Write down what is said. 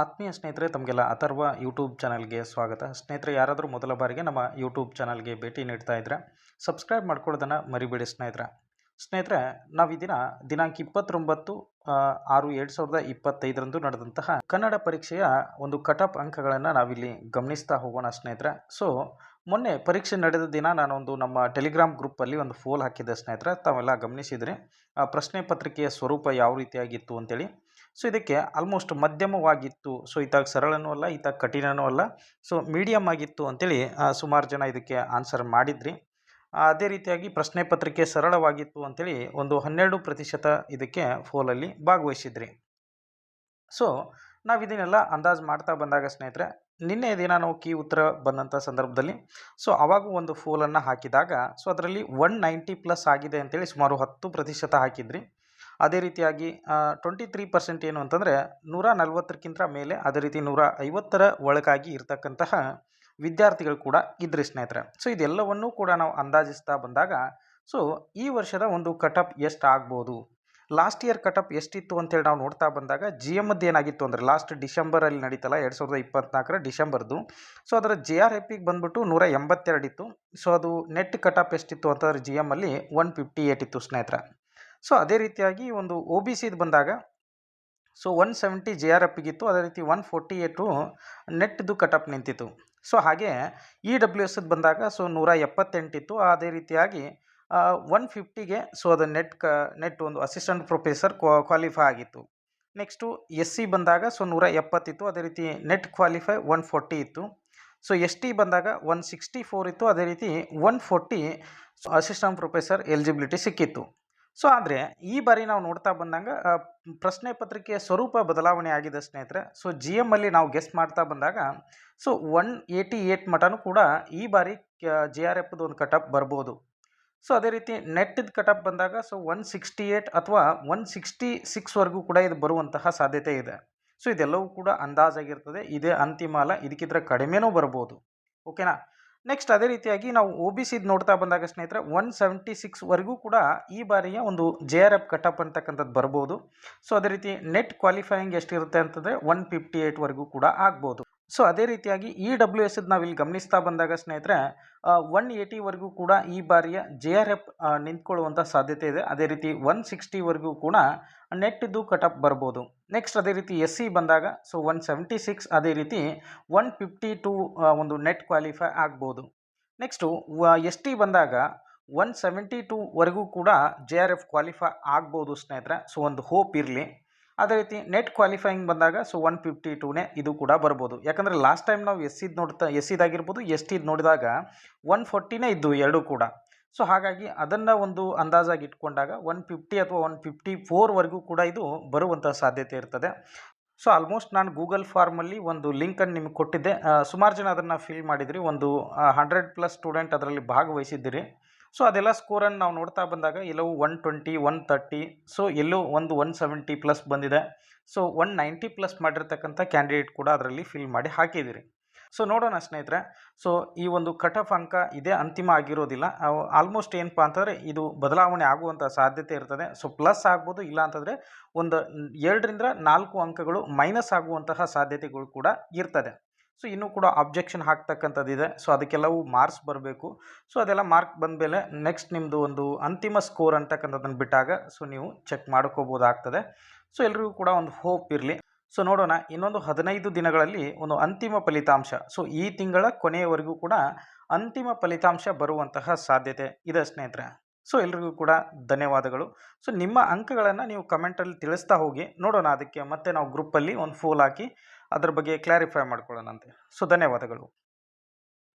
ಆತ್ಮೀಯ ಸ್ನೇಹಿತರೆ, ತಮಗೆಲ್ಲ ಅಥರ್ವ ಯೂಟ್ಯೂಬ್ ಚಾನಲ್ಗೆ ಸ್ವಾಗತ. ಸ್ನೇಹಿತರೆ, ಯಾರಾದರೂ ಮೊದಲ ಬಾರಿಗೆ ನಮ್ಮ ಯೂಟ್ಯೂಬ್ ಚಾನಲ್ಗೆ ಭೇಟಿ ನೀಡ್ತಾ ಇದ್ದರೆ ಸಬ್ಸ್ಕ್ರೈಬ್ ಮಾಡ್ಕೊಳ್ಳೋದನ್ನು ಮರಿಬೇಡಿ ಸ್ನೇಹಿತರೆ. ಸ್ನೇಹಿತರೆ, ನಾವು ದಿನ ದಿನಾಂಕ ಇಪ್ಪತ್ತೊಂಬತ್ತು ಆರು ಎರಡು ಸಾವಿರದ ಇಪ್ಪತ್ತೈದರಂದು ನಡೆದಂತಹ ಕನ್ನಡ ಪರೀಕ್ಷೆಯ ಒಂದು ಕಟಪ್ ಅಂಕಗಳನ್ನು ನಾವಿಲ್ಲಿ ಗಮನಿಸ್ತಾ ಹೋಗೋಣ ಸ್ನೇಹಿತರೆ. ಸೊ ಮೊನ್ನೆ ಪರೀಕ್ಷೆ ನಡೆದ ದಿನ ನಾನೊಂದು ನಮ್ಮ ಟೆಲಿಗ್ರಾಮ್ ಗ್ರೂಪಲ್ಲಿ ಒಂದು ಫೋಲ್ ಹಾಕಿದ್ದೆ ಸ್ನೇಹಿತರೆ. ತಾವೆಲ್ಲ ಗಮನಿಸಿದರೆ. ಪ್ರಶ್ನೆ ಪತ್ರಿಕೆಯ ಸ್ವರೂಪ ಯಾವ ರೀತಿಯಾಗಿತ್ತು ಅಂತೇಳಿ. ಸೊ ಇದಕ್ಕೆ ಆಲ್ಮೋಸ್ಟ್ ಮಧ್ಯಮವಾಗಿತ್ತು. ಸೊ ಇತ್ತಾಗ ಸರಳನೂ ಅಲ್ಲ ಇತ್ತಾಗ ಕಠಿಣನೂ ಅಲ್ಲ. ಸೊ ಮೀಡಿಯಮ್ ಆಗಿತ್ತು ಅಂತೇಳಿ ಸುಮಾರು ಜನ ಇದಕ್ಕೆ ಆನ್ಸರ್ ಮಾಡಿದ್ರಿ. ಅದೇ ರೀತಿಯಾಗಿ ಪ್ರಶ್ನೆ ಪತ್ರಿಕೆ ಸರಳವಾಗಿತ್ತು ಅಂತೇಳಿ ಒಂದು ಹನ್ನೆರಡು ಪ್ರತಿಶತ ಇದಕ್ಕೆ ಫೋಲಲ್ಲಿ ಭಾಗವಹಿಸಿದ್ರಿ. ಸೊ ನಾವು ಇದನ್ನೆಲ್ಲ ಅಂದಾಜು ಮಾಡ್ತಾ ಬಂದಾಗ ಸ್ನೇಹಿತರೆ, ನಿನ್ನೆ ದಿನ ನಾವು ಕೀ ಉತ್ತರ ಬಂದಂಥ ಸಂದರ್ಭದಲ್ಲಿ ಸೊ ಆವಾಗ ಒಂದು ಫೋಲನ್ನು ಹಾಕಿದಾಗ ಸೊ ಅದರಲ್ಲಿ ಒನ್ ನೈಂಟಿ ಪ್ಲಸ್ ಆಗಿದೆ ಅಂತೇಳಿ ಸುಮಾರು ಹತ್ತು ಪ್ರತಿಶತ ಹಾಕಿದ್ರಿ. ಅದೇ ರೀತಿಯಾಗಿ ಟ್ವೆಂಟಿ ತ್ರೀ ಪರ್ಸೆಂಟ್ ಏನು ಅಂತಂದರೆ ನೂರ ನಲ್ವತ್ತಕ್ಕಿಂತ ಮೇಲೆ, ಅದೇ ರೀತಿ ನೂರ ಐವತ್ತರ ಒಳಗಾಗಿ ಇರತಕ್ಕಂತಹ ವಿದ್ಯಾರ್ಥಿಗಳು ಕೂಡ ಇದ್ರಿ ಸ್ನೇಹಿತರೆ. ಸೊ ಇದೆಲ್ಲವನ್ನೂ ಕೂಡ ನಾವು ಅಂದಾಜಿಸ್ತಾ ಬಂದಾಗ ಸೊ ಈ ವರ್ಷದ ಒಂದು ಕಟಪ್ ಎಷ್ಟು ಆಗ್ಬೋದು ಲಾಸ್ಟ್ ಇಯರ್ ಕಟಪ್ ಎಷ್ಟಿತ್ತು ಅಂತೇಳಿ ನಾವು ನೋಡ್ತಾ ಬಂದಾಗ ಜಿ ಎಮ್ದು ಏನಾಗಿತ್ತು ಅಂದರೆ ಲಾಸ್ಟ್ ಡಿಸೆಂಬರಲ್ಲಿ ನಡೀತಲ್ಲ, ಎರಡು ಸಾವಿರದ ಇಪ್ಪತ್ನಾಲ್ಕರ ಡಿಸೆಂಬರ್ದು. ಸೊ ಅದರ ಜೆ ಆರ್ ಎಫ್ ಪಿಗೆ ಬಂದ್ಬಿಟ್ಟು ನೂರ ಎಂಬತ್ತೆರಡಿತ್ತು ಸೊ ಅದು ನೆಟ್ ಕಟಪ್ ಎಷ್ಟಿತ್ತು ಅಂತಂದರೆ ಜಿ ಎಮ್ಮಲ್ಲಿ ಒನ್ ಫಿಫ್ಟಿ ಏಟ್ ಇತ್ತು ಸ್ನೇಹಿತರೆ. ಸೊ ಅದೇ ರೀತಿಯಾಗಿ ಒಂದು ಒ ಬಿ ಸಿದು ಬಂದಾಗ so one seventy J R ಎಫ್ಗಿತ್ತು ಅದೇ ರೀತಿ ಒನ್ ಫೋರ್ಟಿ ಏಟು ನೆಟ್ದು ಕಟಪ್ ನಿಂತಿತ್ತು. ಸೊ ಹಾಗೆ ಇ ಡಬ್ಲ್ಯೂ ಎಸ್ದು ಬಂದಾಗ ಸೊ ನೂರ ಎಪ್ಪತ್ತೆಂಟಿತ್ತು ಅದೇ ರೀತಿಯಾಗಿ ಒನ್ ಫಿಫ್ಟಿಗೆ ಸೊ ಅದು ನೆಟ್ ಕ ನೆಟ್ ಒಂದು ಅಸಿಸ್ಟೆಂಟ್ ಪ್ರೊಫೆಸರ್ ಕ್ವಾಲಿಫೈ ಆಗಿತ್ತು. ನೆಕ್ಸ್ಟು ಎಸ್ ಸಿ ಬಂದಾಗ ಸೊ ನೂರ ಎಪ್ಪತ್ತಿತ್ತು ಅದೇ ರೀತಿ ನೆಟ್ ಕ್ವಾಲಿಫೈ ಒನ್ ಫೋರ್ಟಿ ಇತ್ತು. ಸೊ ಎಸ್ ಟಿ ಬಂದಾಗ ಒನ್ ಸಿಕ್ಸ್ಟಿ ಫೋರ್ ಇತ್ತು. ಅದೇ ರೀತಿ one forty assistant professor eligibility ಸಿಕ್ಕಿತ್ತು. ಸೊ, ಆದರೆ ಈ ಬಾರಿ ನಾವು ನೋಡ್ತಾ ಬಂದಾಗ ಪ್ರಶ್ನೆ ಪತ್ರಿಕೆಯ ಸ್ವರೂಪ ಬದಲಾವಣೆ ಆಗಿದೆ ಸ್ನೇಹಿತರೆ. ಸೊ ಜಿ ಎಮ್ಮಲ್ಲಿ ನಾವು ಗೆಸ್ಟ್ ಮಾಡ್ತಾ ಬಂದಾಗ, ಸೊ, ಒನ್ ಏಯ್ಟಿ ಏಯ್ಟ್ ಮಟನೂ ಕೂಡ ಈ ಬಾರಿ ಜಿ ಆರ್ ಎಫ್ದು ಒಂದು ಕಟಪ್ ಬರ್ಬೋದು. ಸೊ, ಅದೇ ರೀತಿ ನೆಟ್ಟಿದ ಕಟಪ್ ಬಂದಾಗ, ಸೊ, ಒನ್ ಸಿಕ್ಸ್ಟಿ ಏಯ್ಟ್ ಅಥವಾ ಒನ್ ಸಿಕ್ಸ್ಟಿ ಸಿಕ್ಸ್ವರೆಗೂ ಕೂಡ ಇದು ಬರುವಂತಹ ಸಾಧ್ಯತೆ ಇದೆ. ಸೊ, ಇದೆಲ್ಲವೂ ಕೂಡ ಅಂದಾಜಾಗಿರ್ತದೆ. ಇದೇ ಅಂತಿಮ ಅಲ್ಲ ಇದಕ್ಕಿದ್ರೆ ಕಡಿಮೆನೂ ಬರ್ಬೋದು. ಓಕೆನಾ? ನೆಕ್ಸ್ಟ್ ಅದೇ ರೀತಿಯಾಗಿ ನಾವು ಒ ಬಿ ಸಿದು ನೋಡ್ತಾ ಬಂದಾಗ ಸ್ನೇಹಿತರೆ ಒನ್ ಸೆವೆಂಟಿ ಸಿಕ್ಸ್ವರೆಗೂ ಕೂಡ ಈ ಬಾರಿಯ ಒಂದು ಜೆ ಆರ್ ಎಫ್ ಕಟಪ್ ಅಂತಕ್ಕಂಥದ್ದು ಬರ್ಬೋದು. ಸೊ ಅದೇ ರೀತಿ ನೆಟ್ ಕ್ವಾಲಿಫೈಯಿಂಗ್ ಎಷ್ಟಿರುತ್ತೆ ಅಂತಂದರೆ ಒನ್ ಫಿಫ್ಟಿ ಏಯ್ಟ್ವರೆಗೂ ಕೂಡ ಆಗ್ಬೋದು. ಸೊ ಅದೇ ರೀತಿಯಾಗಿ ಇ ಡಬ್ಲ್ಯೂ ಎಸ್ ನಾವು ಇಲ್ಲಿ ಗಮನಿಸ್ತಾ ಬಂದಾಗ ಸ್ನೇಹಿತರೆ ಒನ್ ಏಯ್ಟಿವರೆಗೂ ಕೂಡ ಈ ಬಾರಿಯ ಜೆ ಆರ್ ಎಫ್ ನಿಂತ್ಕೊಳ್ಳುವಂಥ ಸಾಧ್ಯತೆ ಇದೆ. ಅದೇ ರೀತಿ ಒನ್ ಸಿಕ್ಸ್ಟಿವರೆಗೂ ಕೂಡ ನೆಟ್ಟಿದ್ದು ಕಟಪ್ ಬರ್ಬೋದು. ನೆಕ್ಸ್ಟ್ ಅದೇ ರೀತಿ ಎಸ್ ಸಿ ಬಂದಾಗ ಸೊ ಒನ್ ಸೆವೆಂಟಿ ಸಿಕ್ಸ್ ಅದೇ ರೀತಿ ಒನ್ ಫಿಫ್ಟಿ ಟು ಒಂದು ನೆಟ್ ಕ್ವಾಲಿಫೈ ಆಗ್ಬೋದು. ನೆಕ್ಸ್ಟು ಎಸ್ ಟಿ ಬಂದಾಗ ಒನ್ ಸೆವೆಂಟಿ ಟೂವರೆಗೂ ಕೂಡ ಜೆ ಆರ್ ಎಫ್ ಕ್ವಾಲಿಫೈ ಆಗ್ಬೋದು ಸ್ನೇಹಿತರೆ. ಸೊ ಒಂದು ಹೋಪ್ ಇರಲಿ. ಅದೇ ರೀತಿ ನೆಟ್ ಕ್ವಾಲಿಫೈಯಿಂಗ್ ಬಂದಾಗ ಸೊ ಒನ್ ಫಿಫ್ಟಿ ಟೂನೇ ಇದು ಕೂಡ ಬರ್ಬೋದು. ಯಾಕಂದರೆ ಲಾಸ್ಟ್ ಟೈಮ್ ನಾವು ಎಸ್ ಸಿದು ನೋಡ್ತಾ ಎಸ್ ಸಿದಾಗಿರ್ಬೋದು ಎಸ್ ಟಿದು ನೋಡಿದಾಗ ಒನ್ ಫೋರ್ಟಿನೇ ಇದ್ದು ಎರಡೂ ಕೂಡ. ಸೊ ಹಾಗಾಗಿ ಅದನ್ನು ಒಂದು ಅಂದಾಜಾಗಿ ಇಟ್ಕೊಂಡಾಗ ಒನ್ ಫಿಫ್ಟಿ ಅಥವಾ ಒನ್ ಫಿಫ್ಟಿ ಫೋರ್ವರೆಗೂ ಕೂಡ ಇದು ಬರುವಂಥ ಸಾಧ್ಯತೆ ಇರ್ತದೆ. ಸೊ ಆಲ್ಮೋಸ್ಟ್ ನಾನು ಗೂಗಲ್ ಫಾರ್ಮಲ್ಲಿ ಒಂದು ಲಿಂಕನ್ನು ನಿಮಗೆ ಕೊಟ್ಟಿದ್ದೆ. ಸುಮಾರು ಜನ ಅದನ್ನು ಫಿಲ್ ಮಾಡಿದ್ರಿ. ಒಂದು ಹಂಡ್ರೆಡ್ ಪ್ಲಸ್ ಸ್ಟೂಡೆಂಟ್ ಅದರಲ್ಲಿ ಭಾಗವಹಿಸಿದ್ದೀರಿ. ಸೊ ಅದೆಲ್ಲ ಸ್ಕೋರನ್ನು ನಾವು ನೋಡ್ತಾ ಬಂದಾಗ ಎಲ್ಲವೂ one twenty one thirty so ಎಲ್ಲೋ ಒಂದು ಒನ್ ಸೆವೆಂಟಿ ಪ್ಲಸ್ ಬಂದಿದೆ. ಸೊ ಒನ್ ನೈಂಟಿ ಪ್ಲಸ್ ಮಾಡಿರ್ತಕ್ಕಂಥ ಕ್ಯಾಂಡಿಡೇಟ್ ಕೂಡ ಅದರಲ್ಲಿ ಫಿಲ್ ಮಾಡಿ ಹಾಕಿದ್ದೀರಿ. ಸೊ ನೋಡೋಣ ಸ್ನೇಹಿತರೆ. ಸೊ ಈ ಒಂದು ಕಟ್ ಆಫ್ ಅಂಕ ಇದೇ, ಅಂತಿಮ ಆಗಿರೋದಿಲ್ಲ. ಆಲ್ಮೋಸ್ಟ್ ಏನಪ್ಪ ಅಂತಂದರೆ ಇದು ಬದಲಾವಣೆ ಆಗುವಂಥ ಸಾಧ್ಯತೆ ಇರ್ತದೆ. ಸೊ ಪ್ಲಸ್ ಆಗ್ಬೋದು, ಇಲ್ಲ ಅಂತಂದರೆ ಒಂದು ಎರಡರಿಂದ ನಾಲ್ಕು ಅಂಕಗಳು ಮೈನಸ್ ಆಗುವಂತಹ ಸಾಧ್ಯತೆಗಳು ಕೂಡ ಇರ್ತದೆ. ಸೊ ಇನ್ನೂ ಕೂಡ ಅಬ್ಜೆಕ್ಷನ್ ಹಾಕ್ತಕ್ಕಂಥದ್ದಿದೆ ಸೊ ಅದಕ್ಕೆಲ್ಲವೂ ಮಾರ್ಕ್ಸ್ ಬರಬೇಕು. ಸೊ ಅದೆಲ್ಲ ಮಾರ್ಕ್ ಬಂದಮೇಲೆ ನೆಕ್ಸ್ಟ್ ನಿಮ್ಮದು ಒಂದು ಅಂತಿಮ ಸ್ಕೋರ್ ಅಂತಕ್ಕಂಥದ್ದನ್ನು ಬಿಟ್ಟಾಗ ಸೊ ನೀವು ಚೆಕ್ ಮಾಡ್ಕೋಬೋದಾಗ್ತದೆ. ಸೊ ಎಲ್ರಿಗೂ ಕೂಡ ಒಂದು ಹೋಪ್ ಇರಲಿ. ಸೊ ನೋಡೋಣ, ಇನ್ನೊಂದು ಹದಿನೈದು ದಿನಗಳಲ್ಲಿ ಒಂದು ಅಂತಿಮ ಫಲಿತಾಂಶ. ಸೊ ಈ ತಿಂಗಳ ಕೊನೆಯವರೆಗೂ ಕೂಡ ಅಂತಿಮ ಫಲಿತಾಂಶ ಬರುವಂತಹ ಸಾಧ್ಯತೆ ಇದೆ ಸ್ನೇಹಿತರೆ. ಸೊ ಎಲ್ರಿಗೂ ಕೂಡ ಧನ್ಯವಾದಗಳು. ಸೊ ನಿಮ್ಮ ಅಂಕಗಳನ್ನು ನೀವು ಕಮೆಂಟಲ್ಲಿ ತಿಳಿಸ್ತಾ ಹೋಗಿ, ನೋಡೋಣ ಅದಕ್ಕೆ ಮತ್ತೆ ನಾವು ಗ್ರೂಪಲ್ಲಿ ಒಂದು ಫೋಲ್ ಹಾಕಿ ಅದ್ರ ಬಗ್ಗೆ ಕ್ಲಾರಿಫೈ ಮಾಡ್ಕೊಳ್ಳೋಣಂತೆ. ಸೊ ಧನ್ಯವಾದಗಳು.